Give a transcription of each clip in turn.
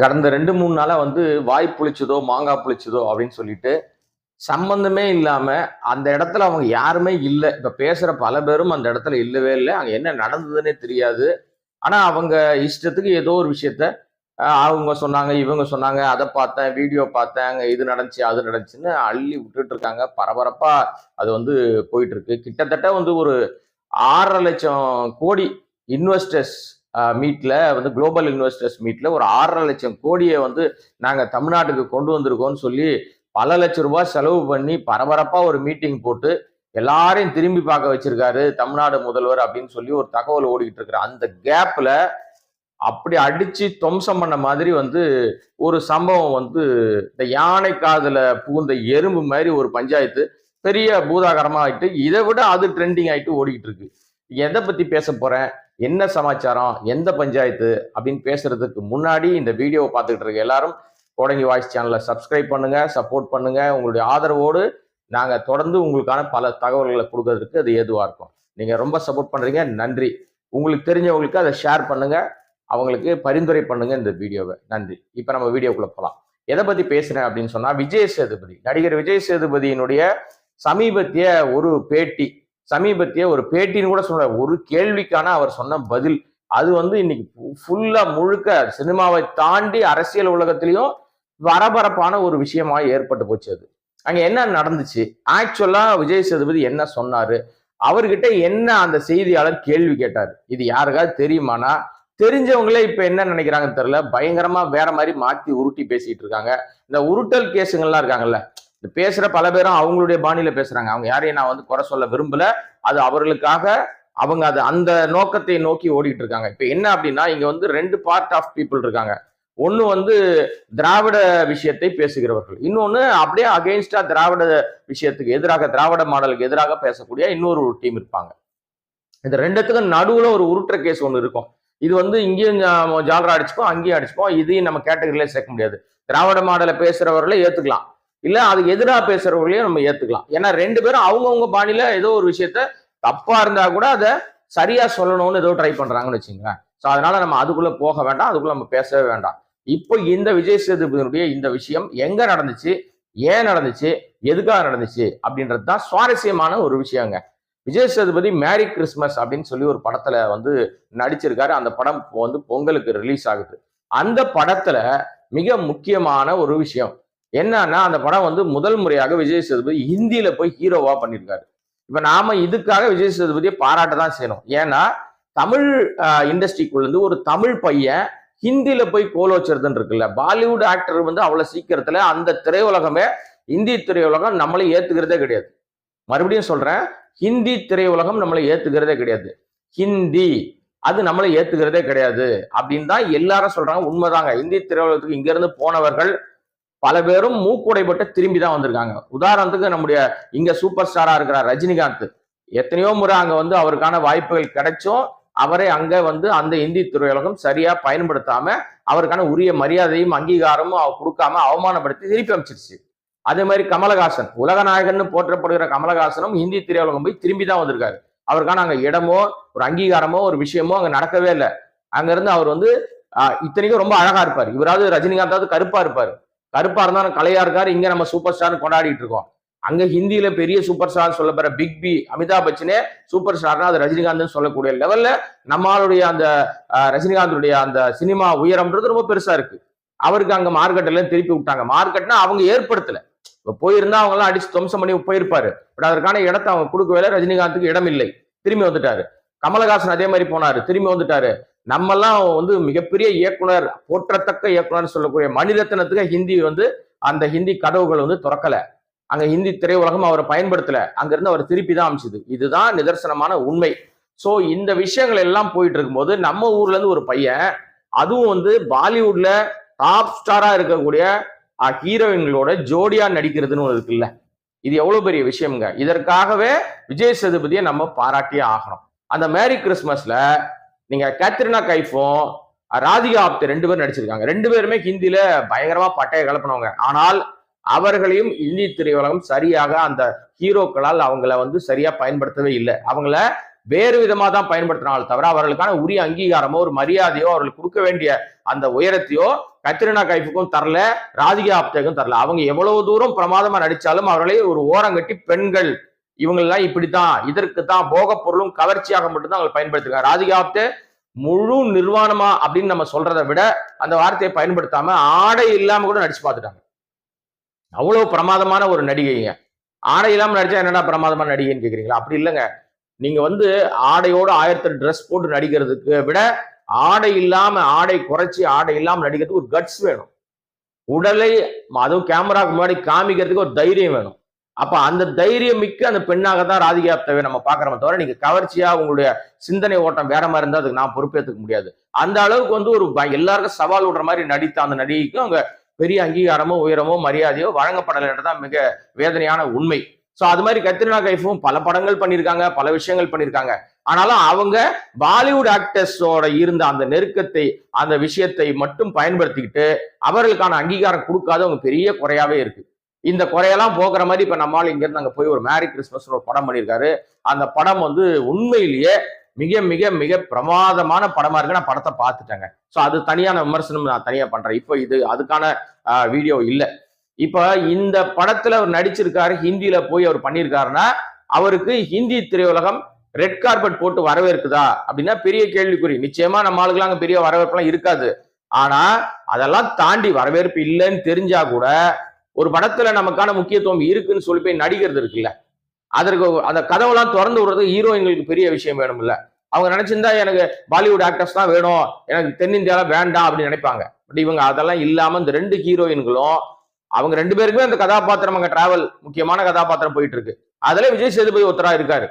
கடந்த ரெண்டு மூணு நாளாக வந்து வாய் புளிச்சதோ மாங்காய் புளிச்சதோ அப்படின்னு சொல்லிட்டு சம்பந்தமே இல்லாமல் அந்த இடத்துல அவங்க யாருமே இல்லை. இப்போ பேசுகிற பல பேரும் அந்த இடத்துல இல்லவே இல்லை. அங்கே என்ன நடந்ததுன்னே தெரியாது. ஆனால் அவங்க இஷ்டத்துக்கு ஏதோ ஒரு விஷயத்த அவங்க சொன்னாங்க இவங்க சொன்னாங்க அதை பார்த்தேன் வீடியோ பார்த்தேன் அங்கே இது நடந்துச்சு அது நடந்துச்சுன்னு அள்ளி விட்டுட்டு இருக்காங்க. பரபரப்பாக அது வந்து போயிட்டு இருக்கு. கிட்டத்தட்ட வந்து ஒரு ஆறரை லட்சம் கோடி இன்வெஸ்டர்ஸ் மீட்டில் வந்து குளோபல் இன்வெஸ்டர்ஸ் மீட்டில் ஒரு ஆறரை லட்சம் கோடியை வந்து நாங்கள் தமிழ்நாட்டுக்கு கொண்டு வந்திருக்கோம்னு சொல்லி பல லட்சம் ரூபாய் செலவு பண்ணி பரபரப்பாக ஒரு மீட்டிங் போட்டு எல்லாரையும் திரும்பி பார்க்க வச்சிருக்காரு தமிழ்நாடு முதல்வர் அப்படின்னு சொல்லி ஒரு தகவல் ஓடிக்கிட்டு இருக்கிற அந்த கேப்பில் அப்படி அடிச்சு துவம்சம் பண்ண மாதிரி வந்து ஒரு சம்பவம் வந்து இந்த யானை காதில் புகுந்த எறும்பு மாதிரி ஒரு பஞ்சாயத்து பெரிய பூதாகரமாக ஆயிட்டு இதை விட அது ட்ரெண்டிங் ஆகிட்டு ஓடிக்கிட்டு இருக்கு. எதை பற்றி பேச போகிறேன் என்ன சமாச்சாரம் எந்த பஞ்சாயத்து அப்படின்னு பேசுறதுக்கு முன்னாடி இந்த வீடியோவை பார்த்துக்கிட்டு இருக்க எல்லாரும் கோடங்கி வாய்ஸ் சேனலை சப்ஸ்கிரைப் பண்ணுங்க சப்போர்ட் பண்ணுங்க. உங்களுடைய ஆதரவோடு நாங்கள் தொடர்ந்து உங்களுக்கான பல தகவல்களை கொடுக்கறதுக்கு அது ஏதுவாக இருக்கும். நீங்கள் ரொம்ப சப்போர்ட் பண்ணுறீங்க நன்றி. உங்களுக்கு தெரிஞ்சவங்களுக்கு அதை ஷேர் பண்ணுங்க அவங்களுக்கு பரிந்துரை பண்ணுங்க இந்த வீடியோவை நன்றி. இப்போ நம்ம வீடியோக்குள்ள போகலாம் எதை பற்றி பேசுறேன் அப்படின்னு சொன்னால் விஜய் சேதுபதி. நடிகர் விஜய் சேதுபதியினுடைய சமீபத்திய ஒரு பேட்டி சமீபத்திய ஒரு பேட்டின்னு கூட சொல்ற ஒரு கேள்விக்கான அவர் சொன்ன பதில். அது வந்து இன்னைக்கு ஃபுல்லா முழுக்க சினிமாவை தாண்டி அரசியல் உலகத்திலையும் வரபரப்பான ஒரு விஷயமா ஏற்பட்டு போச்சு அது. அங்க என்ன நடந்துச்சு? ஆக்சுவலா விஜய் சேதுபதி என்ன சொன்னாரு? அவர்கிட்ட என்ன அந்த செய்தியாளர் கேள்வி கேட்டார்? இது யாருக்காவது தெரியுமானா? தெரிஞ்சவங்களே இப்ப என்ன நினைக்கிறாங்கன்னு தெரியல. பயங்கரமா வேற மாதிரி மாத்தி உருட்டி பேசிட்டு இருக்காங்க. இந்த உருட்டல் கேஸுங்கள்லாம் இருக்காங்கல்ல இந்த பல பேரும் அவங்களுடைய பாணியில் பேசுகிறாங்க அவங்க யாரையும் நான் வந்து குறை சொல்ல விரும்பல. அது அவர்களுக்காக அவங்க அது அந்த நோக்கத்தை நோக்கி ஓடிட்டு இருக்காங்க. இப்போ என்ன அப்படின்னா இங்கே வந்து ரெண்டு பார்ட் ஆஃப் பீப்புள் இருக்காங்க. ஒன்று வந்து திராவிட விஷயத்தை பேசுகிறவர்கள். இன்னொன்று அப்படியே அகெயின்ஸ்டா திராவிட விஷயத்துக்கு எதிராக திராவிட மாடலுக்கு எதிராக பேசக்கூடிய இன்னொரு டீம் இருப்பாங்க. இந்த ரெண்டுத்துக்கும் நடுவில் ஒரு உருட்டுற கேஸ் ஒன்று இருக்கும். இது வந்து இங்கேயும் ஜாலரா அடிச்சுப்போம் அங்கேயும் அடிச்சுப்போம். இதையும் நம்ம கேட்டகரியிலே சேர்க்க முடியாது. திராவிட மாடலை பேசுகிறவர்களை ஏற்றுக்கலாம் இல்லை அதுக்கு எதிராக பேசுறவர்களையும் நம்ம ஏற்றுக்கலாம் ஏன்னா ரெண்டு பேரும் அவங்கவுங்க பாணியில் ஏதோ ஒரு விஷயத்த தப்பாக இருந்தால் கூட அதை சரியாக சொல்லணும்னு ஏதோ ட்ரை பண்ணுறாங்கன்னு வச்சுங்களேன் ஸோ அதனால நம்ம அதுக்குள்ளே போக வேண்டாம் அதுக்குள்ளே நம்ம பேசவே வேண்டாம். இப்போ இந்த விஜய் சேதுபதியினுடைய இந்த விஷயம் எங்கே நடந்துச்சு ஏன் நடந்துச்சு எதுக்காக நடந்துச்சு அப்படின்றது தான் சுவாரஸ்யமான ஒரு விஷயங்க. விஜய் சேதுபதி மேரி கிறிஸ்மஸ் அப்படின்னு சொல்லி ஒரு படத்துல வந்து நடிச்சிருக்காரு. அந்த படம் வந்து பொங்கலுக்கு ரிலீஸ் ஆகுது. அந்த படத்துல மிக முக்கியமான ஒரு விஷயம் என்னன்னா அந்த படம் வந்து முதல் முறையாக விஜய் சேதுபதி ஹிந்தியில போய் ஹீரோவா பண்ணியிருக்காரு இப்ப நாம இதுக்காக விஜய் சேதுபதியை பாராட்ட தான் செய்யணும். ஏன்னா தமிழ் இண்டஸ்ட்ரிக்குள்ளேருந்து ஒரு தமிழ் பையன் ஹிந்தியில போய் கோல் இருக்குல்ல பாலிவுட் ஆக்டர் வந்து அவ்வளோ சீக்கிரத்துல அந்த திரையுலகமே இந்தி திரையுலகம் நம்மளை ஏத்துக்கிறதே கிடையாது. மறுபடியும் சொல்றேன் ஹிந்தி திரையுலகம் நம்மளை ஏத்துக்கிறதே கிடையாது. ஹிந்தி அது நம்மளை ஏத்துக்கிறதே கிடையாது. அப்படின்னு தான் எல்லாரும் சொல்றாங்க. உண்மைதாங்க. இந்தி திரையுலகத்துக்கு இங்கிருந்து போனவர்கள் பல பேரும் மூக்குடைப்பட்டு திரும்பி தான் வந்திருக்காங்க. உதாரணத்துக்கு நம்முடைய இங்க சூப்பர் ஸ்டாரா இருக்கிற ரஜினிகாந்த். எத்தனையோ முறை அங்க வந்து அவருக்கான வாய்ப்புகள் கிடைச்சும் அவரை அங்க வந்து அந்த இந்தி திரையுலகம் சரியா பயன்படுத்தாம அவருக்கான உரிய மரியாதையும் அங்கீகாரமும் அவர் கொடுக்காம அவமானப்படுத்தி திருப்பி அமைச்சிருச்சு. அதே மாதிரி கமலஹாசன். உலகநாயகன்னு போற்றப்படுகிற கமலஹாசனும் இந்தி திரையுலகம் போய் திரும்பி தான் வந்திருக்காரு. அவருக்கான அங்க இடமோ ஒரு அங்கீகாரமோ ஒரு விஷயமோ அங்க நடக்கவே இல்லை. அங்க இருந்து அவர் வந்து இத்தனைக்கும் ரொம்ப அழகா இருப்பார். இவராவது ரஜினிகாந்தாவது கருப்பா இருப்பாரு. கருப்பா இருந்தாலும் கலையா இருக்காரு இங்க நம்ம சூப்பர் ஸ்டார் கொண்டாடிட்டு இருக்கோம். அங்க ஹிந்தியில பெரிய சூப்பர் ஸ்டார் சொல்லப்படுற பிக் பி அமிதாப் பச்சனே சூப்பர் ஸ்டார்னா அது ரஜினிகாந்த் சொல்லக்கூடிய லெவல்ல நம்மளுடைய அந்த ரஜினிகாந்தோடைய அந்த சினிமா உயரம்ன்றது ரொம்ப பெருசா இருக்கு. அவருக்கு அங்க மார்க்கெட் எல்லாம் திருப்பி விட்டாங்க. மார்க்கெட்னா அவங்க ஏற்படுத்தல. இப்ப போயிருந்தா அவங்க எல்லாம் அடிச்சு துவம்சம் பண்ணி போயிருப்பாரு. பட் அதற்கான இடத்தை அவங்க கொடுக்கவே இல்லை ரஜினிகாந்துக்கு இடம் இல்லை திரும்பி வந்துட்டாரு. கமலஹாசன் அதே மாதிரி போனாரு. திரும்பி வந்துட்டாரு. நம்மெல்லாம் வந்து மிகப்பெரிய இயக்குனர் போற்றத்தக்க இயக்குனர்னு சொல்லக்கூடிய மணிரத்னத்துக்கு ஹிந்தி வந்து அந்த ஹிந்தி கதவுகள் வந்து திறக்கல. அங்க ஹிந்தி திரையுலகம் அவரை பயன்படுத்தல. அங்கிருந்து அவர் திருப்பி தான் அமைச்சது. இதுதான் நிதர்சனமான உண்மை. ஸோ இந்த விஷயங்கள் எல்லாம் போயிட்டு இருக்கும்போது நம்ம ஊர்ல இருந்து ஒரு பையன் அதுவும் வந்து பாலிவுட்ல டாப் ஸ்டாரா இருக்கக்கூடிய ஹீரோயின்களோட ஜோடியா நடிக்கிறதுன்னு ஒரு இருக்குல்ல. இது எவ்வளவு பெரிய விஷயம்ங்க. இதற்காகவே விஜய் சேதுபதியை நம்ம பாராட்டியே ஆகணும். அந்த மேரி கிறிஸ்மஸ்ல நீங்க கேத்ரினா கைஃபும் ராதிகா ஆப்தே ரெண்டு பேரும் நடிச்சிருக்காங்க. ரெண்டு பேருமே ஹிந்தியில பயங்கரமா பட்டையை கலப்பினவங்க. ஆனால் அவர்களையும் இந்தி திரையுலகம் சரியாக அந்த ஹீரோக்களால் அவங்கள வந்து சரியா பயன்படுத்தவே இல்லை. அவங்கள வேறு விதமாக தான் பயன்படுத்தினாலும் தவிர அவர்களுக்கான உரிய அங்கீகாரமோ ஒரு மரியாதையோ அவர்களுக்கு கொடுக்க வேண்டிய அந்த உயரத்தையோ கத்ரினா கைஃபுக்கும் தரல ராதிகா ஆப்தேக்கும் தரல. அவங்க எவ்வளவு தூரம் பிரமாதமா நடிச்சாலும் அவர்களை ஒரு ஓரங்கட்டி பெண்கள் இவங்கெல்லாம் இப்படித்தான் இதற்கு தான் போக பொருளும் கவர்ச்சியாக மட்டும்தான் அவங்க பயன்படுத்துறாங்க ராதிகா முழு நிர்வாணமா அப்படின்னு நம்ம சொல்றதை விட அந்த வார்த்தையை பயன்படுத்தாம ஆடை இல்லாம கூட நடிச்சு பார்த்துட்டாங்க. அவ்வளவு பிரமாதமான ஒரு நடிகைங்க. ஆடை இல்லாம நடிச்சா என்னடா பிரமாதமான நடிகைன்னு கேக்குறீங்களா? அப்படி இல்லைங்க. நீங்க வந்து ஆடையோட ஆயிரத்தி ட்ரெஸ் போட்டு நடிக்கிறதுக்கு விட ஆடை இல்லாம ஆடை குறைச்சி ஆடை இல்லாம நடிக்கிறதுக்கு ஒரு கட்ஸ் வேணும். உடலை அதுவும் கேமராக்கு முன்னாடி காமிக்கிறதுக்கு ஒரு தைரியம் வேணும். அப்ப அந்த தைரியம் மிக்க அந்த பெண்ணாக தான் ராதிகா ஆப்தேவை நம்ம பாக்குறோமே தவிர நீங்க கவர்ச்சியா உங்களுடைய சிந்தனை ஓட்டம் வேற மாதிரி இருந்தா அதுக்கு நான் பொறுப்பேற்றுக்க முடியாது. அந்த அளவுக்கு வந்து ஒரு எல்லாருக்கும் சவால் விடுற மாதிரி நடித்த அந்த நடிகைக்கும் அவங்க பெரிய அங்கீகாரமோ உயரமோ மரியாதையோ வழங்கப்படலைன்றதான் மிக வேதனையான உண்மை. சோ அது மாதிரி கத்ரினா கைஃபும் பல படங்கள் பண்ணியிருக்காங்க பல விஷயங்கள் பண்ணியிருக்காங்க. ஆனாலும் அவங்க பாலிவுட் ஆக்டர்ஸோட இருந்த அந்த நெருக்கத்தை அந்த விஷயத்தை மட்டும் பயன்படுத்திக்கிட்டு அவர்களுக்கான அங்கீகாரம் கொடுக்காத அவங்க பெரிய குறையாவே இருக்கு. இந்த குறையெல்லாம் போக்குற மாதிரி இப்ப நம்மால் இங்கேருந்து அங்கே அங்க போய் ஒரு மேரி கிறிஸ்மஸ் ஒரு படம் பண்ணியிருக்காரு அந்த படம் வந்து உண்மையிலேயே மிக மிக மிக பிரமாதமான படமா இருக்கு. நான் படத்தை பார்த்துட்டேங்க. ஸோ அது தனியான விமர்சனம் நான் தனியா பண்றேன். இப்போ இது அதுக்கான வீடியோ இல்லை. இப்போ இந்த படத்துல அவர் நடிச்சிருக்காரு ஹிந்தியில போய் அவர் பண்ணியிருக்காருன்னா அவருக்கு ஹிந்தி திரையுலகம் ரெட் கார்பெட் போட்டு வரவேற்குதா? அப்படின்னா பெரிய கேள்விக்குறி. நிச்சயமா நம்ம ஆளுக்கெல்லாம் அங்கே பெரிய வரவேற்பெல்லாம் இருக்காது. ஆனா அதெல்லாம் தாண்டி வரவேற்பு இல்லைன்னு தெரிஞ்சா கூட ஒரு படத்துல நமக்கான முக்கியத்துவம் இருக்குன்னு சொல்லி போய் நடிக்கிறது இருக்குல்ல? அதற்கு அந்த கதவெல்லாம் திறந்து விடுறது ஹீரோயின்களுக்கு பெரிய விஷயம் வேணும் இல்ல அவங்க நினைச்சிருந்தா எனக்கு பாலிவுட் ஆக்டர்ஸ் தான் வேணும். எனக்கு தென்னிந்தியால வேண்டாம் அப்படின்னு நினைப்பாங்க. பட் இவங்க அதெல்லாம் இல்லாம இந்த ரெண்டு ஹீரோயின்களும் அவங்க ரெண்டு பேருக்குமே அந்த கதாபாத்திரம் அங்க டிராவல் முக்கியமான கதாபாத்திரம் போயிட்டு இருக்கு அதுல விஜய் சேதுபதி ஒருத்தரா இருக்காரு.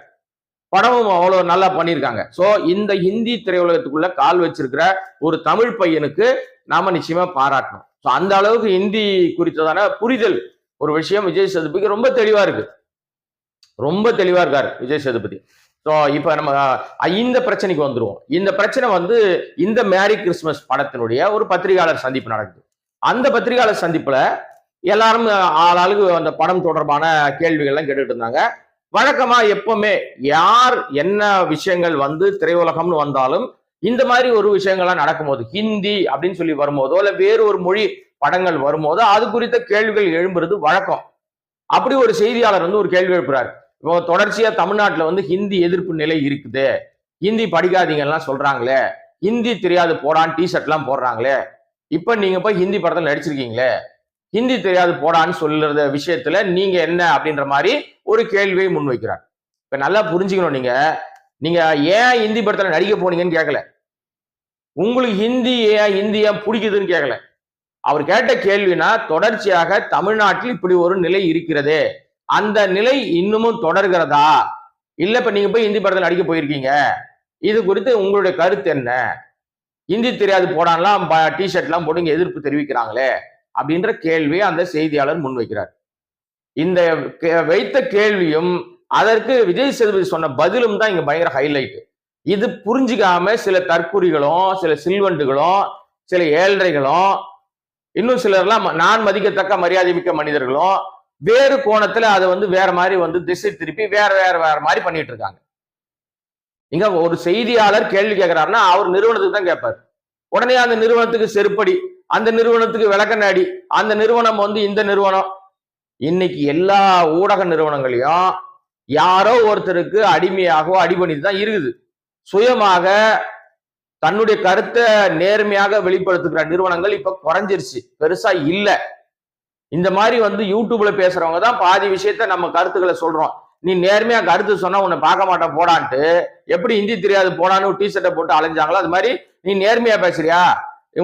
படமும் அவ்வளவு நல்லா பண்ணியிருக்காங்க. சோ இந்த ஹிந்தி திரையுலகத்துக்குள்ள கால் வச்சிருக்கிற ஒரு தமிழ் பையனுக்கு நாம நிச்சயமா பாராட்டணும். ஸோ அந்த அளவுக்கு ஹிந்தி குறித்ததான புரிதல் ஒரு விஷயம் விஜய் சேதுபதிக்கு ரொம்ப தெளிவா இருக்கு. ரொம்ப தெளிவா இருக்காரு விஜய் சேதுபதி. ஸோ இப்போ நம்ம இந்த பிரச்சனைக்கு வந்துடுவோம் இந்த பிரச்சனை வந்து இந்த மேரி கிறிஸ்மஸ் படத்தினுடைய ஒரு பத்திரிகையாளர் சந்திப்பு நடக்குது. அந்த பத்திரிகையாளர் சந்திப்புல எல்லாரும் ஆளாளுக்கு அந்த படம் தொடர்பான கேள்விகள்லாம் கேட்டுட்டு இருந்தாங்க. வழக்கமா எப்பவுமே யார் என்ன விஷயங்கள் வந்து திரையுலகம்னு வந்தாலும் இந்த மாதிரி ஒரு விஷயங்கள்லாம் நடக்கும்போது ஹிந்தி அப்படின்னு சொல்லி வரும்போதோ இல்லை வேறு ஒரு மொழி படங்கள் வரும்போதோ அது குறித்த கேள்விகள் எழும்புறது வழக்கம். அப்படி ஒரு செய்தியாளர் வந்து ஒரு கேள்வி எழுப்புறாரு. இப்போ தொடர்ச்சியா தமிழ்நாட்டில் வந்து ஹிந்தி எதிர்ப்பு நிலை இருக்குது. ஹிந்தி படிக்காதீங்கலாம் சொல்றாங்களே. ஹிந்தி தெரியாது போடான்னு டிஷர்ட்லாம் போடுறாங்களே. இப்போ நீங்க போய் ஹிந்தி படத்தில் நடிச்சிருக்கீங்களே. ஹிந்தி தெரியாது போடான்னு சொல்லுற விஷயத்துல நீங்க என்ன அப்படின்ற மாதிரி ஒரு கேள்வியை முன்வைக்கிறார். இப்ப நல்லா புரிஞ்சுக்கணும் நீங்க. நீங்க ஏன் ஹிந்தி படத்துல நடிக்க போனீங்கன்னு கேட்கல உங்களுக்கு ஹிந்தி ஏன் ஹிந்தி ஏன் பிடிக்குதுன்னு கேட்கல அவர் கேட்ட கேள்வினா தொடர்ச்சியாக தமிழ்நாட்டில் இப்படி ஒரு நிலை இருக்கிறது. அந்த நிலை இன்னமும் தொடர்கிறதா? இல்ல இப்ப நீங்க போய் ஹிந்தி படத்துல நடிக்க போயிருக்கீங்க. இது குறித்து உங்களுடைய கருத்து என்ன? ஹிந்தி தெரியாது போடான்லாம் டிஷர்ட்லாம் போட்டு இங்க எதிர்ப்பு தெரிவிக்கிறாங்களே அப்படின்ற கேள்வியை அந்த செய்தியாளர் முன்வைக்கிறார். இந்த கே- வைத்த கேள்வியும் அதற்கு விஜய் சேதுபதி சொன்ன பதிலும் தான் இங்க பயங்கர ஹைலைட் இது புரிஞ்சுக்காம சில தற்குறிகளும் சில சில்வண்டுகளும் சில ஏழ்றைகளும் இன்னும் சிலர்லாம் ம- நான் மதிக்கத்தக்க மரியாதை மிக்க மனிதர்களும் வேறு கோணத்துல அதை வந்து வேற மாதிரி வந்து திசை திருப்பி வேற வேற வேற மாதிரி பண்ணிட்டு இருக்காங்க. இங்க ஒரு செய்தியாளர் கேள்வி கேட்கிறாருன்னா அவர் நிறுவனத்துக்கு தான் கேட்பாரு உடனே அந்த நிறுவனத்துக்கு செருப்படி அந்த நிறுவனத்துக்கு விளக்கநாடி அந்த நிறுவனம் வந்து இந்த நிறுவனம். இன்னைக்கு எல்லா ஊடக நிறுவனங்களையும் யாரோ ஒருத்தருக்கு அடிமையாகவோ அடிபணித்து தான் இருக்குது. சுயமாக தன்னுடைய கருத்தை நேர்மையாக வெளிப்படுத்துகிற நிறுவனங்கள் இப்ப குறைஞ்சிருச்சு. பெருசா இல்லை. இந்த மாதிரி வந்து யூடியூப்ல பேசுறவங்க தான் பாதி விஷயத்த நம்ம கருத்துக்களை சொல்றோம். நீ நேர்மையா கருத்து சொன்னா உன்னை பார்க்க மாட்டேன் போடான்ட்டு. எப்படி ஹிந்தி தெரியாது போடான்னு டிஷர்ட்டை போட்டு அலைஞ்சாங்களோ அது மாதிரி நீ நேர்மையா பேசுறியா?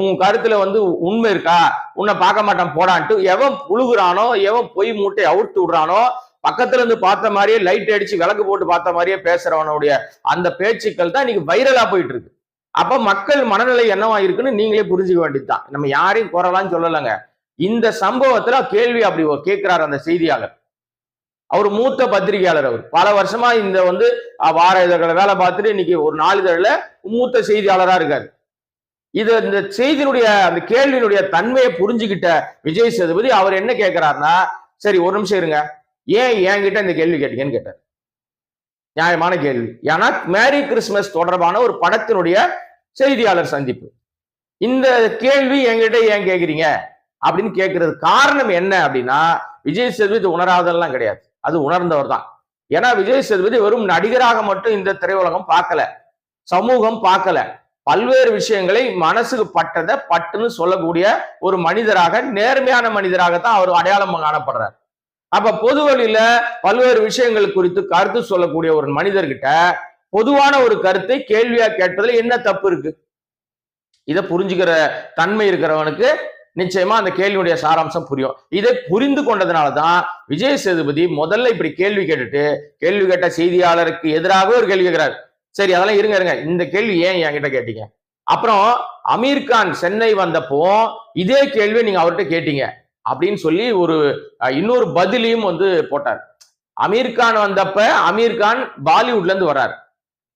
உன் கருத்துல வந்து உண்மை இருக்கா? உன்னை பார்க்க மாட்டான் போடான்ட்டு. எவன் புழுகுறானோ எவன் பொய் மூட்டை அவுழ்த்து விடுறானோ பக்கத்துல இருந்து பார்த்த மாதிரியே லைட் அடிச்சு விளக்கு போட்டு பார்த்த மாதிரியே பேசுறவனுடைய அந்த பேச்சுக்கள் தான் இன்னைக்கு வைரலா போயிட்டு இருக்கு அப்ப மக்கள் மனநிலை என்னவா இருக்குன்னு நீங்களே புரிஞ்சுக்க வேண்டியதுதான். நம்ம யாரையும் குறலான்னு சொல்லலைங்க. இந்த சம்பவத்துல கேள்வி அப்படி கேட்கிறார் அந்த செய்தியாளர். அவர் மூத்த பத்திரிகையாளர் அவர். பல வருஷமா இந்த வந்து வார இதழ்களை வேலை பார்த்துட்டு இன்னைக்கு ஒரு நாளிதழில் மூத்த செய்தியாளரா இருக்காரு. இது இந்த செய்தியினுடைய அந்த கேள்வியினுடைய தன்மையை புரிஞ்சுக்கிட்ட விஜய் சேதுபதி அவர் என்ன கேட்கிறாருன்னா சரி ஒரு நிமிஷம் இருங்க. ஏன் என்கிட்ட இந்த கேள்வி கேட்டீங்கன்னு கேட்டார். நியாயமான கேள்வி. ஏன்னா மேரி கிறிஸ்மஸ் தொடர்பான ஒரு படத்தினுடைய செய்தியாளர் சந்திப்பு. இந்த கேள்வி என்கிட்ட ஏன் கேட்குறீங்க? அப்படின்னு கேட்கறது காரணம் என்ன அப்படின்னா விஜய் சேதுபதி உணராதெல்லாம் கிடையாது. அது உணர்ந்தவர் தான். ஏன்னா விஜய் சேதுபதி வெறும் நடிகராக மட்டும் இந்த திரையுலகம் பார்க்கல. சமூகம் பார்க்கல. பல்வேறு விஷயங்களை மனசுக்கு பட்டதை பட்டுன்னு சொல்லக்கூடிய ஒரு மனிதராக நேர்மையான மனிதராகத்தான் அவர் அடையாளம் காணப்படுறார். அப்ப பொது வழியில பல்வேறு விஷயங்கள் குறித்து கருத்து சொல்லக்கூடிய ஒரு மனிதர்கிட்ட பொதுவான ஒரு கருத்தை கேள்வியா கேட்பதில் என்ன தப்பு இருக்கு? இதை புரிஞ்சுக்கிற தன்மை இருக்கிறவனுக்கு நிச்சயமா அந்த கேள்வியுடைய சாராம்சம் புரியும். இதை புரிந்து கொண்டதுனால தான் விஜய் சேதுபதி முதல்ல இப்படி கேள்வி கேட்டுட்டு கேள்வி கேட்ட செய்தியாளருக்கு எதிராக ஒரு கேள்வி கேட்கிறார். சரி அதெல்லாம் இருங்க இருங்க. இந்த கேள்வி ஏன் என்கிட்ட கேட்டீங்க? அப்புறம் அமீர் கான் சென்னை வந்தப்போ இதே கேள்வி நீங்க அவர்கிட்ட கேட்டீங்க. அப்படின்னு சொல்லி ஒரு இன்னொரு பதிலையும் வந்து போட்டார். அமீர் கான் வந்தப்ப அமீர் கான் பாலிவுட்ல இருந்து வர்றார்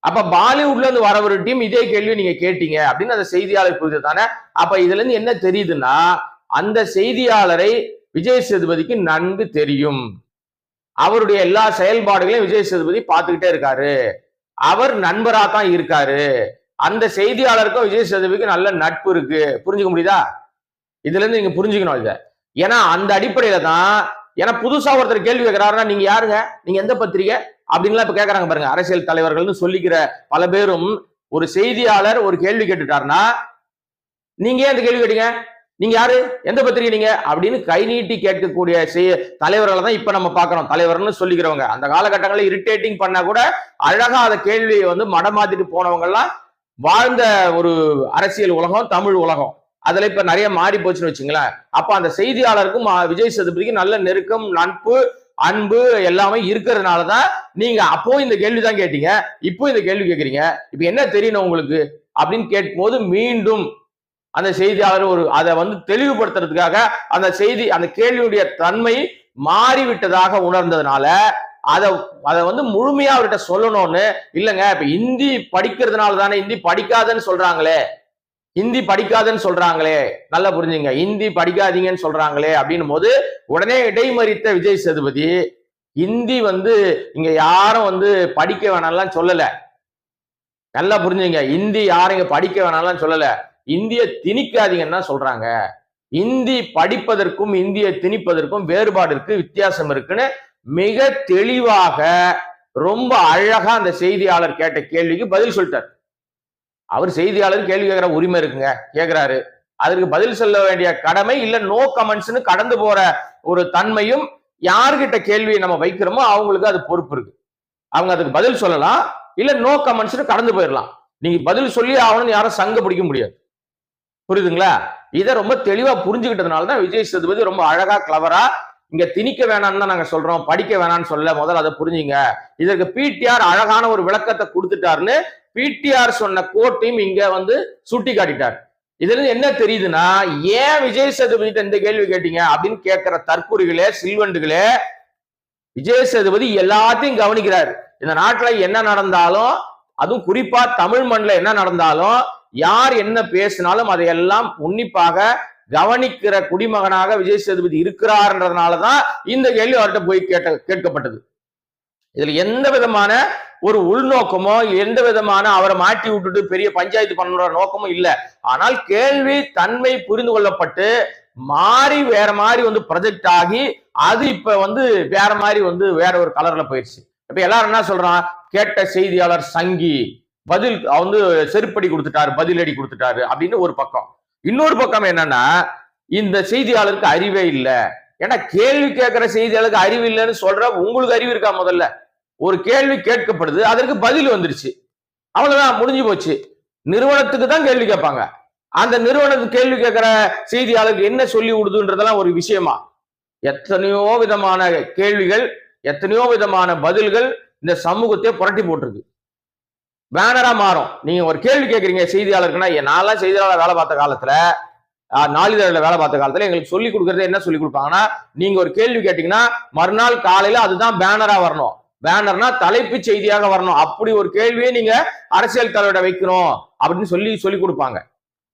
அப்ப பாலிவுட்ல இருந்து வரவர்கிட்டயும் இதே கேள்வி நீங்க கேட்டீங்க அப்படின்னு அந்த செய்தியாளர் புரிஞ்சது தானே? அப்ப இதுல இருந்து என்ன தெரியுதுன்னா அந்த செய்தியாளரை விஜய் சேதுபதிக்கு நன்கு தெரியும். அவருடைய எல்லா செயல்பாடுகளையும் விஜய் சேதுபதி பார்த்துக்கிட்டே இருக்காரு. அவர் நண்பரா தான் இருக்காரு. அந்த செய்தியாளருக்கும் விஜய் சேதுபதிக்கு நல்ல நட்பு இருக்கு. புரிஞ்சுக்க முடியுதா? இதுல இருந்து நீங்க புரிஞ்சுக்கணும் இதை. ஏன்னா அந்த அடிப்படையில தான் ஏன்னா புதுசா ஒருத்தர் கேள்வி கேட்கிறாருன்னா நீங்க யாருங்க? நீங்க எந்த பத்திரிகை? அப்படின்லாம் இப்ப கேட்கறாங்க பாருங்க. அரசியல் தலைவர்கள்னு சொல்லிக்கிற பல பேரும் ஒரு செய்தியாளர் ஒரு கேள்வி கேட்டுட்டாருன்னா நீங்க ஏன் அந்த கேள்வி கேட்டீங்க? நீங்க யாரு? எந்த பத்திரிகை நீங்க? அப்படின்னு கை நீட்டி கேட்கக்கூடிய செய்ய தலைவர்களை தான் இப்ப நம்ம பாக்குறோம். தலைவர்னு சொல்லிக்கிறவங்க. அந்த காலகட்டங்களில் இரிட்டேட்டிங் பண்ணா கூட அழகா அந்த கேள்வியை வந்து மடமாத்திட்டு போனவங்க எல்லாம் வாழ்ந்த ஒரு அரசியல் உலகம் தமிழ் உலகம். அதுல இப்ப நிறைய மாறி போச்சுன்னு வச்சுங்களேன். அப்ப அந்த செய்தியாளருக்கும் விஜய் சதுபதிக்கும் நல்ல நெருக்கம் நட்பு அன்பு எல்லாமே இருக்கிறதுனால தான் நீங்க அப்போ இந்த கேள்வி தான் கேட்டீங்க இப்போ இந்த கேள்வி கேட்குறீங்க இப்போ என்ன தெரியணும் உங்களுக்கு? அப்படின்னு கேட்கும்போது மீண்டும் அந்த செய்தியாளர் ஒரு அதை வந்து தெளிவுபடுத்துறதுக்காக அந்த செய்தி அந்த கேள்வியுடைய தன்மை மாறிவிட்டதாக உணர்ந்ததுனால அதை அதை வந்து முழுமையா அவர்கிட்ட சொல்லணும்னு இல்லைங்க. இப்ப இந்தி படிக்கிறதுனால தானே இந்தி படிக்காதன்னு சொல்றாங்களே. ஹிந்தி படிக்காதன்னு சொல்றாங்களே. நல்லா புரிஞ்சுங்க. ஹிந்தி படிக்காதீங்கன்னு சொல்றாங்களே அப்படின்னும் போது உடனே இடைமறித்த விஜய் சேதுபதி ஹிந்தி வந்து இங்க யாரும் வந்து படிக்க வேணாம்லாம் சொல்லல. நல்லா புரிஞ்சுங்க. ஹிந்தி யாரும் இங்க படிக்க வேணாம்லாம் சொல்லல. இந்திய திணிக்காதீங்கன்னு தான் சொல்றாங்க. இந்தி படிப்பதற்கும் இந்திய திணிப்பதற்கும் வேறுபாடு இருக்கு வித்தியாசம் இருக்குன்னு மிக தெளிவாக ரொம்ப அழகா அந்த செய்தியாளர் கேட்ட கேள்விக்கு பதில் சொல்லிட்டார். அவர் செய்தியாளர் கேள்வி கேட்கிற உரிமை இருக்குங்க கேட்கிறாரு. அதற்கு பதில் சொல்ல வேண்டிய கடமை இல்ல நோ கமெண்ட்ஸ்னு கடந்து போற ஒரு தன்மையும் யார்கிட்ட கேள்வியை நம்ம வைக்கிறோமோ அவங்களுக்கு அது பொறுப்பு இருக்கு. அவங்க அதுக்கு பதில் சொல்லலாம் இல்ல நோ கமெண்ட்ஸ்னு கடந்து போயிடலாம். நீங்க பதில் சொல்லி ஆகணும்னு யாரும் சங்க பிடிக்க முடியாது. புரியுதுங்களா? இதை ரொம்ப தெளிவா புரிஞ்சுக்கிட்டதுனால தான் விஜய் சேதுபதி ரொம்ப அழகா கிளவரா இங்க திணிக்க வேணாம்னு தான் நாங்க சொல்றோம் படிக்க வேணாம்னு சொல்ல முதல்ல அதை புரிஞ்சுங்க. இதற்கு பிடிஆர் அழகான ஒரு விளக்கத்தை கொடுத்துட்டாருன்னு பிடிஆர் சொன்ன கோட்டையும் இங்க வந்து சுட்டி காட்டிட்டார் இதுல இருந்து என்ன தெரியுதுன்னா ஏன் விஜய் சேதுபதி இந்த கேள்வி கேட்டீங்க? அப்படின்னு கேட்கிற தற்கூறிகளே சில்வண்டுகளே விஜய் சேதுபதி எல்லாத்தையும் கவனிக்கிறார். இந்த நாட்டுல என்ன நடந்தாலும் அதுவும் குறிப்பா தமிழ் மண்ணில் என்ன நடந்தாலும் யார் என்ன பேசினாலும் அதையெல்லாம் உன்னிப்பாக கவனிக்கிற குடிமகனாக விஜய் சேதுபதி இருக்கிறார்ன்றதுனாலதான் இந்த கேள்வி அவர்கிட்ட போய் கேட்ட கேட்கப்பட்டது. இதுல எந்த விதமான ஒரு உள்நோக்கமோ எந்த விதமான அவரை மாட்டி விட்டுட்டு பெரிய பஞ்சாயத்து பண்ணுற நோக்கமும் இல்லை. ஆனால் கேள்வி தன்மை புரிந்து கொள்ளப்பட்டு மாறி வேற மாதிரி வந்து ப்ரொஜெக்ட் ஆகி அது இப்ப வந்து வேற மாதிரி வந்து வேற ஒரு கலர்ல போயிடுச்சு. இப்ப எல்லாரும் என்ன சொல்றான்? கேட்ட செய்தியாளர் சங்கி பதில் வந்து செருப்படி கொடுத்துட்டாரு பதிலடி கொடுத்துட்டாரு அப்படின்னு ஒரு பக்கம். இன்னொரு பக்கம் என்னன்னா இந்த செய்தியாளருக்கு அறிவே இல்லை. ஏன்னா கேள்வி கேட்கிற செய்தியாளருக்கு அறிவு இல்லைன்னு சொல்ற உங்களுக்கு அறிவு இருக்கா முதல்ல? ஒரு கேள்வி கேட்கப்படுது அதற்கு பதில் வந்துருச்சு. அவ்வளவுதான் முடிஞ்சு போச்சு. நிறுவனத்துக்கு தான் கேள்வி கேட்பாங்க. அந்த நிறுவனத்துக்கு கேள்வி கேட்கிற செய்தியாளருக்கு என்ன சொல்லி விடுதுன்றதெல்லாம் ஒரு விஷயமா? எத்தனையோ விதமான கேள்விகள் எத்தனையோ விதமான பதில்கள் இந்த சமூகத்தை புரட்டி போட்டிருக்கு. பேனரா மாறும். நீங்க ஒரு கேள்வி கேட்குறீங்க செய்தியாளருக்குன்னா என் நான்லாம் செய்தியாளர் வேலை பார்த்த காலத்துல நாளிதழில் வேலை பார்த்த காலத்தில் எங்களுக்கு சொல்லி கொடுக்கறது என்ன சொல்லி கொடுப்பாங்கன்னா நீங்க ஒரு கேள்வி கேட்டீங்கன்னா மறுநாள் காலையில அதுதான் பேனரா வரணும். பேனர்னா தலைப்பு செய்தியாக வரணும். அப்படி ஒரு கேள்வியை நீங்க அரசியல் தலைவரை வைக்கணும் அப்படின்னு சொல்லி சொல்லி கொடுப்பாங்க.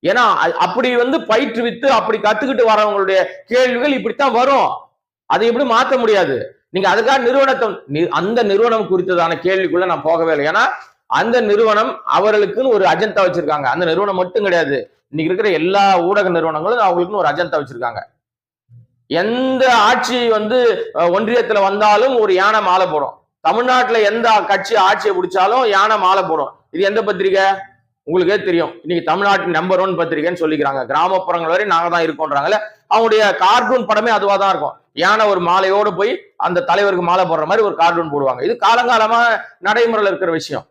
ஏன்னா அப்படி வந்து பயிற்றுவித்து அப்படி கத்துக்கிட்டு வரவங்களுடைய கேள்விகள் இப்படித்தான் வரும். அதை எப்படி மாற்ற முடியாது? நீங்க அதுக்காக நிறுவனத்தை அந்த நிறுவனம் குறித்ததான கேள்விக்குள்ள நான் போகவே இல்லை. ஏன்னா அந்த நிறுவனம் அவர்களுக்குன்னு ஒரு அஜெண்டா வச்சிருக்காங்க. அந்த நிறுவனம் மட்டும் கிடையாது. இன்னைக்கு இருக்கிற எல்லா ஊடக நிறுவனங்களும் அவங்களுக்குன்னு ஒரு அஜெண்டா வச்சிருக்காங்க. எந்த ஆட்சி வந்து ஒன்றியத்துல வந்தாலும் ஒரு யானை மாலை போடும். தமிழ்நாட்டுல எந்த கட்சி ஆட்சியை பிடிச்சாலும் யானை மாலை போடும். இது எந்த பத்திரிகை? உங்களுக்கே தெரியும். இன்னைக்கு தமிழ்நாட்டு நம்பர் ஒன் பத்திரிகைன்னு சொல்லிக்கிறாங்க. கிராமப்புறங்கள் வரை நாங்க தான் இருக்கோன்றாங்கல்ல. அவங்களுடைய கார்ட்டூன் படமே அதுவா தான் இருக்கும். யானை ஒரு மாலையோடு போய் அந்த தலைவருக்கு மாலை போடுற மாதிரி ஒரு கார்ட்டூன் போடுவாங்க. இது காலங்காலமா நடைமுறையில் இருக்கிற விஷயம்.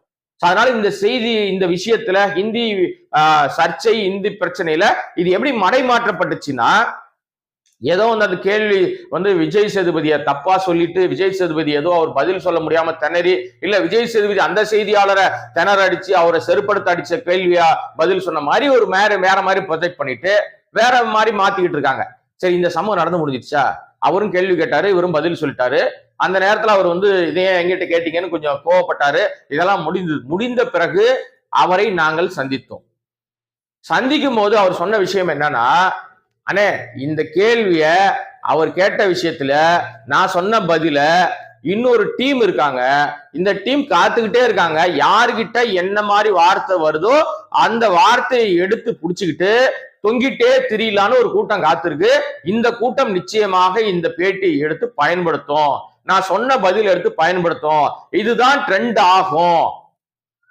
அதனால இந்த செய்தி இந்த விஷயத்துல ஹிந்தி சர்ச்சை இந்தி பிரச்சனையில இது எப்படி மடைமாற்றப்பட்டுச்சுன்னா ஏதோ வந்து அந்த கேள்வி வந்து விஜய் சேதுபதியை தப்பா சொல்லிட்டு விஜய் சேதுபதி ஏதோ அவர் பதில் சொல்ல முடியாம திணறி இல்ல விஜய் சேதுபதி அந்த செய்தியாளரை திணற அடிச்சு அவரை செருப்படுத்த அடிச்ச கேள்வியா பதில் சொன்ன மாதிரி ஒரு வேற வேற மாதிரி ப்ரொஜெக்ட் பண்ணிட்டு வேற மாதிரி மாத்திக்கிட்டு இருக்காங்க. சரி இந்த சம்பவம் நடந்து முடிஞ்சிடுச்சா? அவரும் கேள்வி கேட்டாரு இவரும் பதில் சொல்லிட்டாரு. அந்த நேரத்துல அவர் வந்து இதே எங்கிட்ட கேட்டீங்கன்னு கொஞ்சம் கோவப்பட்டாரு. இதெல்லாம் முடிந்தது முடிந்த பிறகு அவரை நாங்கள் சந்தித்தோம். சந்திக்கும் போது அவர் சொன்ன விஷயம் என்னன்னா அண்ணே இந்த கேள்விய அவர் கேட்ட விஷயத்துல நான் சொன்ன பதில இன்னொரு டீம் இருக்காங்க. இந்த டீம் காத்துக்கிட்டே இருக்காங்க. யாருகிட்ட என்ன மாதிரி வார்த்தை வருதோ அந்த வார்த்தையை எடுத்து புடிச்சுக்கிட்டு தொங்கிட்டே திரியலான்னு ஒரு கூட்டம் காத்திருக்கு. இந்த கூட்டம் நிச்சயமாக இந்த பேட்டியை எடுத்து பயன்படுத்தும். நான் சொன்ன பதில் எடுத்து பயன்படுத்தும். இதுதான் ட்ரெண்ட் ஆகும்.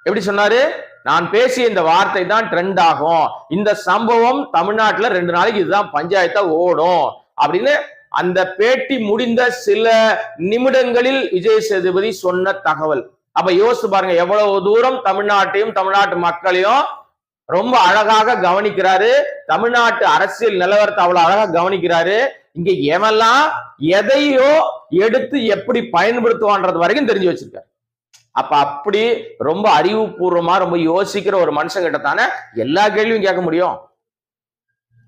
எப்படி சொன்னாரு? நான் பேசிய இந்த வார்த்தை தான் ட்ரெண்ட் ஆகும். இந்த சம்பவம் தமிழ்நாட்டுல ரெண்டு நாளைக்கு இதுதான் பஞ்சாயத்தா ஓடும். அப்படின்னு அந்த பேட்டி முடிந்த சில நிமிடங்களில் விஜய் சேதுபதி சொன்ன தகவல். அப்ப யோசிச்சு பாருங்க எவ்வளவு தூரம் தமிழ்நாட்டையும் தமிழ்நாட்டு மக்களையும் ரொம்ப அழகாக கவனிக்கிறாரு. தமிழ்நாட்டு அரசியல் நிலவரத்தை அவ்வளவு அழகா கவனிக்கிறாரு. இங்க எவெல்லாம் எதையோ எடுத்து எப்படி பயன்படுத்துவான்றது வரைக்கும் தெரிஞ்சு வச்சிருக்காரு. அப்ப அப்படி ரொம்ப அறிவுபூர்வமா ரொம்ப யோசிக்கிற ஒரு மனுஷங்கிட்ட தானே எல்லா கேள்வியும் கேட்க முடியும்.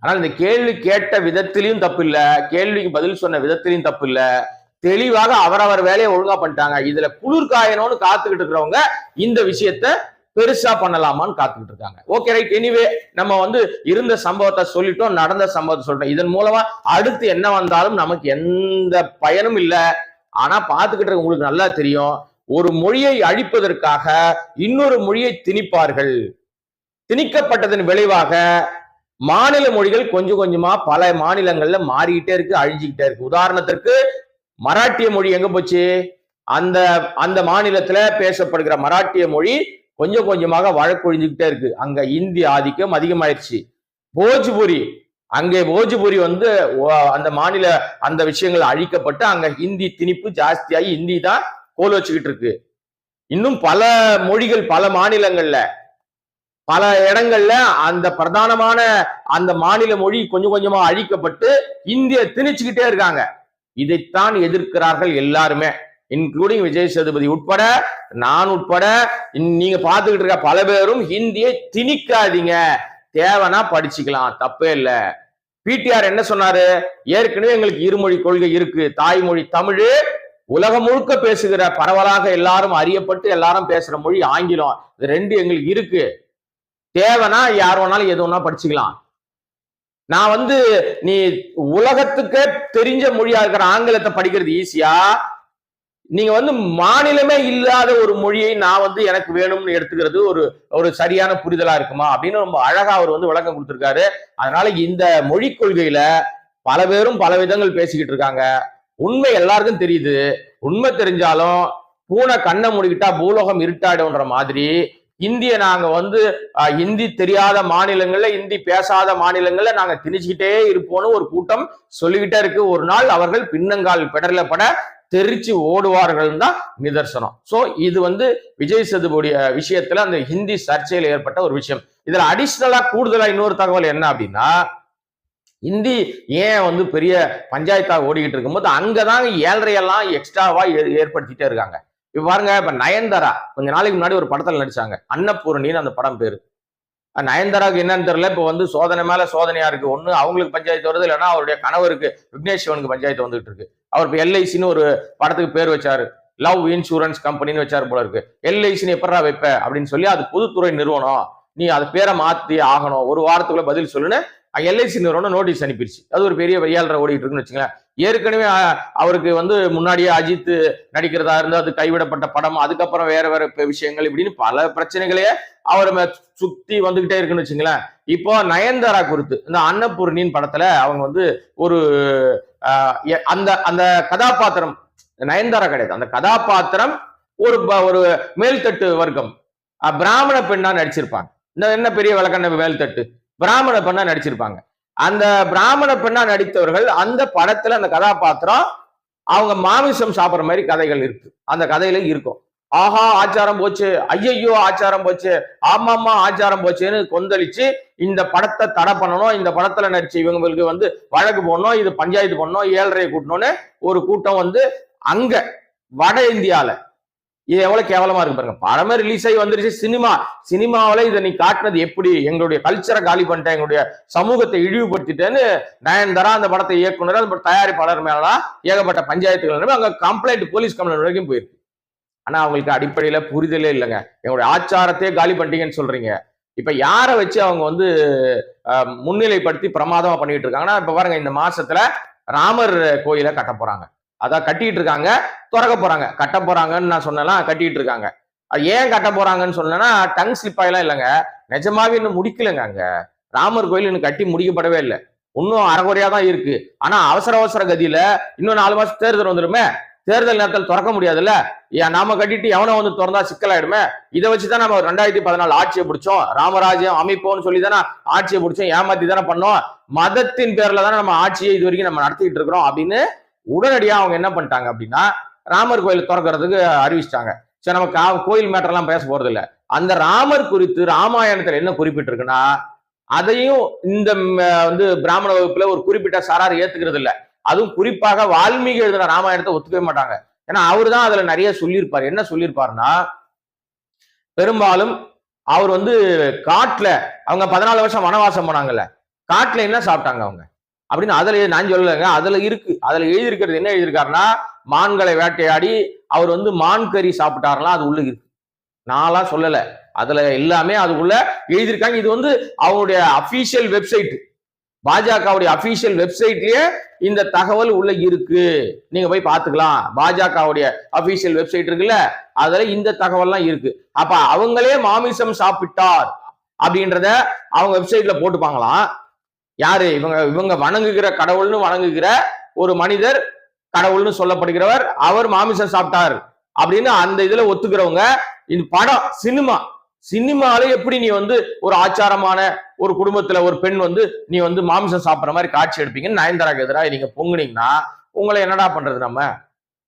ஆனால் இந்த கேள்வி கேட்ட விதத்திலையும் தப்பு இல்ல கேள்விக்கு பதில் சொன்ன விதத்திலையும் தப்பு இல்ல தெளிவாக அவரவர் வேலையை ஒழுங்கா பண்ணிட்டாங்க. இதுல குளிர் காயணும்னு காத்துக்கிட்டு இருக்கிறவங்க இந்த விஷயத்த பெருசா பண்ணலாமான்னு காத்துக்கிட்டு இருக்காங்க. ஓகே ரைட் எனிவே நம்ம வந்து இருந்த சம்பவத்தை சொல்லிட்டோம் நடந்த சம்பவத்தை சொல்லிட்டோம். இதன் மூலமா அடுத்து என்ன வந்தாலும் நமக்கு எந்த பயனும் இல்லை. ஆனா பாத்துக்கிட்டு இருக்க உங்களுக்கு நல்லா தெரியும். ஒரு மொழியை அழிப்பதற்காக இன்னொரு மொழியை திணிப்பார்கள். திணிக்கப்பட்டதன் விளைவாக மாநில மொழிகள் கொஞ்சம் கொஞ்சமா பல மாநிலங்கள்ல மாறிக்கிட்டே இருக்கு அழிஞ்சுக்கிட்டே இருக்கு. உதாரணத்திற்கு மராட்டிய மொழி எங்க போச்சு? அந்த அந்த மாநிலத்துல பேசப்படுகிற மராட்டிய மொழி கொஞ்சம் கொஞ்சமாக வழக்கொழிஞ்சுக்கிட்டே இருக்கு. அங்க இந்தி ஆதிக்கம் அதிகமாயிருச்சு. போஜ்புரி அங்கே போஜ்புரி வந்து ஓ- அந்த மாநில அந்த விஷயங்கள் அழிக்கப்பட்டு அங்க ஹிந்தி திணிப்பு ஜாஸ்தியாகி ஹிந்தி தான் கோல் வச்சுக்கிட்டு இருக்கு. இன்னும் பல மொழிகள் பல மாநிலங்கள்ல பல இடங்கள்ல அந்த பிரதானமான அந்த மாநில மொழி கொஞ்சம் கொஞ்சமா அழிக்கப்பட்டு இந்திய திணிச்சுக்கிட்டே இருக்காங்க. இதைத்தான் எதிர்க்கிறார்கள் எல்லாருமே இன்க்ளூடிங் விஜய் சேதுபதி உட்பட நான் உட்பட இன்- நீங்க பார்த்துக்கிட்டு இருக்க பல பேரும் ஹிந்தியை திணிக்காதீங்க. தேவைன்னா படிச்சுக்கலாம் தப்பே இல்ல. பிடிஆர் என்ன சொன்னாரு? ஏற்கனவே எங்களுக்கு இருமொழி கொள்கை இருக்கு தாய்மொழி தமிழ். உலகம் முழுக்க பேசுகிற பரவலாக எல்லாரும் அறியப்பட்டு எல்லாரும் பேசுற மொழி ஆங்கிலம். இது ரெண்டு எங்களுக்கு இருக்கு. தேவைன்னா யார் வேணாலும் எது வேணா படிச்சுக்கலாம். நான் வந்து நீ உலகத்துக்கே தெரிஞ்ச மொழியா இருக்கிற ஆங்கிலத்தை படிக்கிறது ஈஸியா நீங்க வந்து மாநிலமே இல்லாத ஒரு மொழியை நான் வந்து எனக்கு வேணும்னு எடுத்துக்கிறது ஒரு ஒரு சரியான புரிதலா இருக்குமா? அப்படின்னு ரொம்ப அழகா அவர் வந்து விளக்கம் கொடுத்திருக்காரு. அதனால இந்த மொழி கொள்கையில பல பேரும் பல விதங்கள் பேசிக்கிட்டு இருக்காங்க. உண்மை எல்லாருக்கும் தெரியுது. உண்மை தெரிஞ்சாலும் பூனை கண்ணை முடிக்கிட்டா பூலோகம் இருட்டாடுன்ற மாதிரி இந்திய நாங்க வந்து இந்தி தெரியாத மாநிலங்கள்ல இந்தி பேசாத மாநிலங்கள்ல நாங்க திணிச்சுக்கிட்டே இருப்போம்னு ஒரு கூட்டம் சொல்லிக்கிட்டே இருக்கு. ஒரு நாள் அவர்கள் பின்னங்கால் பெடர்லப்பட தெரிச்சு ஓடுவார்கள் தான் நிதர்சனம். சோ இது வந்து விஜய் சதுபுடைய விஷயத்துல அந்த ஹிந்தி சர்ச்சையில் ஏற்பட்ட ஒரு விஷயம். இதுல அடிஷ்னலா கூடுதலா இன்னொரு தகவல் என்ன அப்படின்னா இந்தி ஏன் வந்து பெரிய பஞ்சாயத்தாக ஓடிக்கிட்டு இருக்கும்போது அங்கதான் ஏழ்றையெல்லாம் எக்ஸ்ட்ராவா ஏ- ஏற்படுத்திட்டே இருக்காங்க. இப்ப பாருங்க இப்ப நயன்தாரா கொஞ்ச நாளைக்கு முன்னாடி ஒரு படத்துல நடிச்சாங்க. அன்னபூரணின்னு அந்த படம் பேரு. நயன்தாராவுக்கு என்னன்னு தெரியல இப்ப வந்து சோதனை மேல சோதனையா இருக்கு. ஒண்ணு அவங்களுக்கு பஞ்சாயத்து வருது இல்லைன்னா அவருடைய கணவருக்கு விக்னேஷ் சிவனுக்கு பஞ்சாயத்து வந்துட்டு இருக்கு. அவர் இப்ப எல்ஐசின்னு ஒரு படத்துக்கு பேர் வச்சாரு. லவ் இன்சூரன்ஸ் கம்பெனின்னு வச்சாரு போல இருக்கு. எல்ஐசின்னு எப்படா வைப்ப? அப்படின்னு சொல்லி அது பொதுத்துறை நிறுவனம் நீ அது பேரை மாத்தி ஆகணும். ஒரு வாரத்துக்குள்ள பதில் சொல்லுன்னு எல்ஐசி நிறுவனம் நோட்டீஸ் அனுப்பிடுச்சு. அது ஒரு பெரிய வெய்யாளரை ஓடிட்டு இருக்குன்னு வச்சுங்களேன் ஏற்கனவே அவருக்கு வந்து முன்னாடியே அஜித் நடிக்கிறதா இருந்து அது கைவிடப்பட்ட படம் அதுக்கப்புறம் வேற வேற விஷயங்கள் இப்படின்னு பல பிரச்சனைகளையே அவர் சுத்தி வந்துகிட்டே இருக்குன்னு வச்சுங்களேன் இப்போ நயன்தாரா குறித்து இந்த அன்னபூர்ணின் படத்துல அவங்க வந்து ஒரு அந்த அந்த கதாபாத்திரம் நயன்தாரா கிடையாது. அந்த கதாபாத்திரம் ஒரு ப- ஒரு மேல்தட்டு வர்க்கம் பிராமண பெண்ணா நடிச்சிருப்பாங்க. இந்த என்ன பெரிய விளக்கண்ண மேல்தட்டு. பிராமண பெண்ணா நடிச்சிருப்பாங்க. அந்த பிராமண பெண்ணா நடித்தவர்கள் அந்த படத்துல அந்த கதாபாத்திரம் அவங்க மாமிசம் சாப்பிட்ற மாதிரி கதைகள் இருக்கு. அந்த கதையில இருக்கும். ஆஹா ஆச்சாரம் போச்சு. ஐயையோ ஆச்சாரம் போச்சு. ஆமாமா ஆச்சாரம் போச்சுன்னு கொந்தளிச்சு இந்த படத்தை தடை பண்ணணும். இந்த படத்துல நடிச்சு இவங்களுக்கு வந்து வழக்கு போடணும். இது பஞ்சாயத்து பண்ணணும் ஏழரை கூட்டணும்னு ஒரு கூட்டம் வந்து அங்க வட இந்தியால இது எவ்வளவு கேவலமா இருக்கு பாருங்க. படமே ரிலீஸ் ஆகி வந்துருச்சு. சினிமா சினிமாவில இதை நீ காட்டினது எப்படி? எங்களுடைய கல்ச்சரை காலி பண்ணிட்டேன். எங்களுடைய சமூகத்தை இழிவுபடுத்திட்டேன்னு நயன்தாரா அந்த படத்தை இயக்குனர் அந்த தயாரிப்பாளர் மேலாம் ஏகப்பட்ட பஞ்சாயத்துகள் அங்க கம்ப்ளைண்ட் போலீஸ் கம்ப்ளைண்ட் வரைக்கும் போயிருக்கு. ஆனா அவங்களுக்கு அடிப்படையில புரிதலே இல்லைங்க. எங்களுடைய ஆச்சாரத்தையே காலி பண்ணிட்டீங்கன்னு சொல்றீங்க. இப்ப யாரை வச்சு அவங்க வந்து முன்னிலைப்படுத்தி பிரமாதமா பண்ணிட்டு இருக்காங்கன்னா இப்ப பாருங்க இந்த மாசத்துல ராமர் கோயிலை கட்ட போறாங்க. அதான் கட்டிட்டு இருக்காங்க திறக்க போறாங்க. கட்ட போறாங்கன்னு நான் சொன்னலாம் கட்டிட்டு இருக்காங்க. அது ஏன் கட்ட போறாங்கன்னு சொன்னேன்னா டங் ஸ்லிப் ஆகலாம் இல்லைங்க. நிஜமாவே இன்னும் முடிக்கலைங்க அங்க. ராமர் கோயில் இன்னும் கட்டி முடிக்கப்படவே இல்லை. இன்னும் அறகுறையா தான் இருக்கு. ஆனா அவசர அவசர கதியில இன்னும் நாலு மாசம் தேர்தல் வந்துருமே. தேர்தல் நேரத்தில் திறக்க முடியாதுல்ல? ஏன் நாம கட்டிட்டு எவனை வந்து திறந்தா சிக்கலாயிடுமே? இதை வச்சுதான் நம்ம ரெண்டாயிரத்தி பதினாலு ஆட்சியை பிடிச்சோம். ராமராஜ்யம் அமைப்போம்னு சொல்லி தானே ஆட்சியை பிடிச்சோம் ஏமாத்தி தானே பண்ணோம். மதத்தின் பேர்ல தானே நம்ம ஆட்சியை இது வரைக்கும் நம்ம நடத்திட்டு இருக்கிறோம் அப்படின்னு உடனடியா அவங்க என்ன பண்ணிட்டாங்க அப்படின்னா ராமர் கோயில் திறக்கிறதுக்கு அறிவிச்சிட்டாங்க. சரி நம்ம கா- கோயில் மேட்டர்லாம் பேச போறது இல்லை. அந்த ராமர் குறித்து ராமாயணத்துல என்ன குறிப்பிட்டிருக்குன்னா அதையும் இந்த வந்து பிராமண வகுப்புல ஒரு குறிப்பிட்ட சாரார் ஏத்துக்கிறது இல்ல. அதுவும் குறிப்பாக வால்மீகி எழுதின ராமாயணத்தை ஒத்துக்கவே மாட்டாங்க. ஏன்னா அவரு தான் அதுல நிறைய சொல்லியிருப்பார். என்ன சொல்லியிருப்பாருன்னா பெரும்பாலும் அவர் வந்து காட்டுல அவங்க பதினாலு வருஷம் வனவாசம் போனாங்கல்ல காட்டுல என்ன சாப்பிட்டாங்க அவங்க? அப்படின்னு அதுல நான் சொல்லலைங்க. அதுல இருக்கு. அதுல எழுதியிருக்கிறது என்ன எழுதியிருக்காருன்னா மான்களை வேட்டையாடி அவர் வந்து மான் கறி சாப்பிட்டாருலாம் அது உள்ள இருக்கு நான்லாம் சொல்லல. அதுல எல்லாமே அதுக்குள்ள எழுதியிருக்காங்க. இது வந்து அவங்களுடைய அபிஷியல் வெப்சைட் பாஜகவுடைய அபிஷியல் வெப்சைட்லயே இந்த தகவல் உள்ள இருக்கு. நீங்க போய் பாத்துக்கலாம் பாஜகவுடைய அபிஷியல் வெப்சைட் இருக்குல்ல அதுல இந்த தகவல்லாம் இருக்கு. அப்ப அவங்களே மாமிசம் சாப்பிட்டார் அப்படின்றத அவங்க வெப்சைட்ல போட்டுப்பாங்களாம். யாரு? இவங்க இவங்க வணங்குகிற கடவுள்னு வணங்குகிற ஒரு மனிதர் கடவுள்னு சொல்லப்படுகிறவர் அவர் மாமிசம் சாப்பிட்டார் அப்படின்னு அந்த இதுல ஒத்துக்கிறவங்க இது படம் சினிமா. சினிமால எப்படி நீ வந்து ஒரு ஆச்சாரமான ஒரு குடும்பத்துல ஒரு பெண் வந்து நீ வந்து மாமிசம் சாப்பிட்ற மாதிரி காட்சி எடுப்பீங்கன்னு நயன்தாராக்கு எதிராக நீங்க பொங்குனீங்கன்னா உங்களை என்னடா பண்றது நம்ம?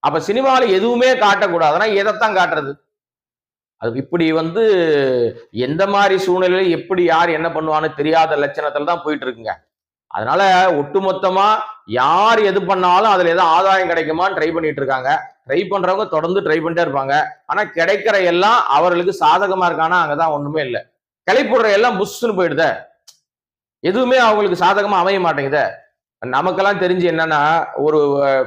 அப்ப சினிமாவில் எதுவுமே காட்டக்கூடாதுன்னா எதைத்தான் காட்டுறது? அது இப்படி வந்து எந்த மாதிரி சூழ்நிலையில எப்படி யார் என்ன பண்ணுவான்னு தெரியாத லட்சணத்துல தான் போயிட்டு இருக்குங்க. அதனால ஒட்டுமொத்தமா யார் எது பண்ணாலும் அதுல ஏதோ ஆதாயம் கிடைக்குமான்னு ட்ரை பண்ணிட்டு இருக்காங்க. ட்ரை பண்றவங்க தொடர்ந்து ட்ரை பண்ணிட்டே இருப்பாங்க. ஆனா கிடைக்கிற எல்லாம் அவர்களுக்கு சாதகமா இருக்கானா அங்கதான் ஒண்ணுமே இல்லை. கிளைப்புடுற எல்லாம் புஷ்ஷுன்னு போயிடுதே. எதுவுமே அவங்களுக்கு சாதகமா அமைய மாட்டேங்குதே. நமக்கெல்லாம் தெரிஞ்சு என்னன்னா ஒரு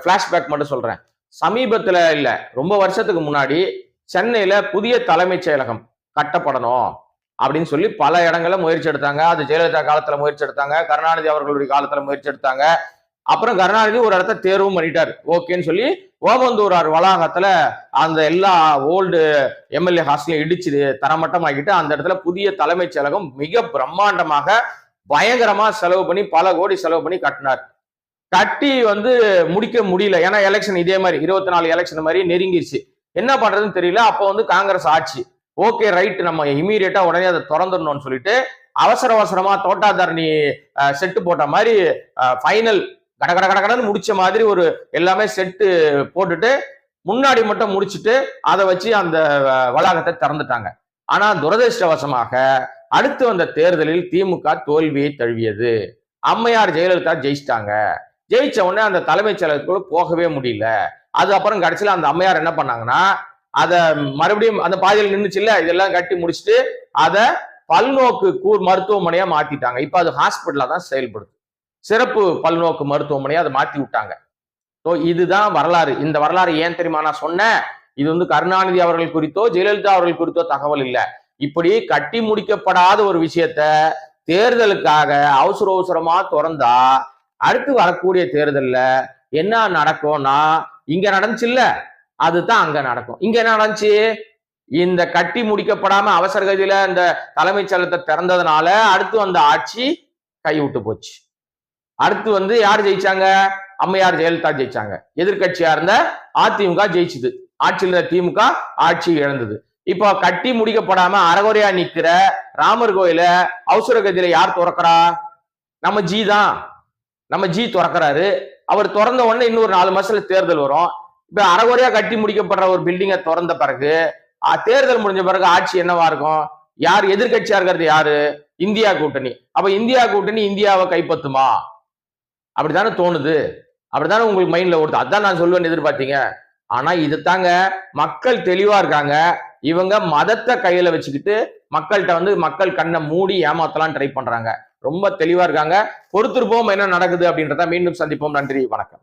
பிளாஷ்பேக் மட்டும் சொல்றேன். சமீபத்துல இல்ல ரொம்ப வருஷத்துக்கு முன்னாடி சென்னையில புதிய தலைமைச் செயலகம் கட்டப்படணும். அப்படின்னு சொல்லி பல இடங்களில் முயற்சி எடுத்தாங்க. அது ஜெயலலிதா காலத்துல முயற்சி எடுத்தாங்க. கருணாநிதி அவர்களுடைய காலத்துல முயற்சி எடுத்தாங்க. அப்புறம் கருணாநிதி ஒரு இடத்த தேர்வும் பண்ணிட்டார். ஓகேன்னு சொல்லி ஓமந்தூரார் வளாகத்துல அந்த எல்லா ஓல்டு எம்எல்ஏ ஹாஸ்டலையும் இடிச்சு தரமட்டமாக்கிட்டு அந்த இடத்துல புதிய தலைமைச் செயலகம் மிக பிரம்மாண்டமாக பயங்கரமா செலவு பண்ணி பல கோடி செலவு பண்ணி கட்டினார். கட்டி வந்து முடிக்க முடியல. ஏன்னா எலெக்ஷன் இதே மாதிரி இருபத்தி நாலு எலெக்ஷன் மாதிரி நெருங்கிருச்சு. என்ன பண்றதுன்னு தெரியல. அப்போ வந்து காங்கிரஸ் ஆட்சி. ஓகே ரைட் நம்ம இமீடியட்டா உடனே அதை திறந்துடணும்னு சொல்லிட்டு அவசர அவசரமா தோட்டாதாரணி செட்டு போட்ட மாதிரி ஃபைனல் கட கட கட கடன்னு முடிச்ச மாதிரி ஒரு எல்லாமே செட்டு போட்டுட்டு முன்னாடி மட்டும் முடிச்சுட்டு அதை வச்சு அந்த வளாகத்தை திறந்துட்டாங்க. ஆனா துரதிருஷ்டவசமாக அடுத்து வந்த தேர்தலில் திமுக தோல்வியை தழுவியது. அம்மையார் ஜெயலலிதா ஜெயிச்சிட்டாங்க. ஜெயிச்ச உடனே அந்த தலைமைச் செயலகத்துக்குள்ள போகவே முடியல. அது அப்புறம் கடைசியில் அந்த அம்மையார் என்ன பண்ணாங்கன்னா அத மறுபடியும் அந்த பாதையில் நின்றுச்சுல்ல இதெல்லாம் கட்டி முடிச்சுட்டு அதை பல்நோக்கு கூர் மருத்துவமனையா மாத்திட்டாங்க. இப்ப அது ஹாஸ்பிட்டலா தான் செயல்படுது. சிறப்பு பல்நோக்கு மருத்துவமனையா அதை மாத்தி விட்டாங்க. ஸோ இதுதான் வரலாறு. இந்த வரலாறு ஏன் தெரியுமா? நான் சொன்னேன். இது வந்து கருணாநிதி அவர்கள் குறித்தோ ஜெயலலிதா அவர்கள் குறித்தோ தகவல் இல்லை. இப்படி கட்டி முடிக்கப்படாத ஒரு விஷயத்த தேர்தலுக்காக அவசர அவசரமா திறந்தா அடுத்து வரக்கூடிய தேர்தல்ல என்ன நடக்கும்னா இங்க நடந்துச்சுல்ல அதுதான் அங்க நடக்கும். இங்க என்ன நடந்துச்சு? இந்த கட்டி முடிக்கப்படாம அவசர கதியில இந்த தலைமைச் செயலத்தை திறந்ததுனால அடுத்து வந்த ஆட்சி கைவிட்டு போச்சு. அடுத்து வந்து யார் ஜெயிச்சாங்க? அம்மையார் ஜெயலலிதா ஜெயிச்சாங்க. எதிர்கட்சியா இருந்த அதிமுக ஜெயிச்சுது. ஆட்சியில் இருந்த திமுக ஆட்சி இழந்தது. இப்போ கட்டி முடிக்கப்படாம அறகுறையா நிக்கிற ராமர் கோயில அவசர கதியில யார் திறக்கிறா? நம்ம ஜி தான். நம்ம ஜி திறக்கிறாரு. அவர் திறந்த உடனே இன்னொரு நாலு மாசத்துல தேர்தல் வரும். இப்ப அறகுறையா கட்டி முடிக்கப்படுற ஒரு பில்டிங்கை திறந்த பிறகு தேர்தல் முடிஞ்ச பிறகு ஆட்சி என்னவா இருக்கும்? யார் எதிர்கட்சியா இருக்கிறது யாரு? இந்தியா கூட்டணி. அப்ப இந்தியா கூட்டணி இந்தியாவை கைப்பற்றுமா? அப்படித்தானே தோணுது. அப்படித்தானே உங்களுக்கு மைண்ட்ல ஓடுது. அதான் நான் சொல்லுவேன்னு எதிர்பார்த்தீங்க. ஆனா இது தாங்க மக்கள் தெளிவா இருக்காங்க. இவங்க மதத்தை கையில வச்சுக்கிட்டு மக்கள்கிட்ட வந்து மக்கள் கண்ணை மூடி ஏமாத்தலாம் ட்ரை பண்றாங்க. ரொம்ப தெளிவா இருக்காங்க. பொறுத்திருப்போம் என்ன நடக்குது அப்படின்றத மீண்டும் சந்திப்போம். நன்றி. வணக்கம்.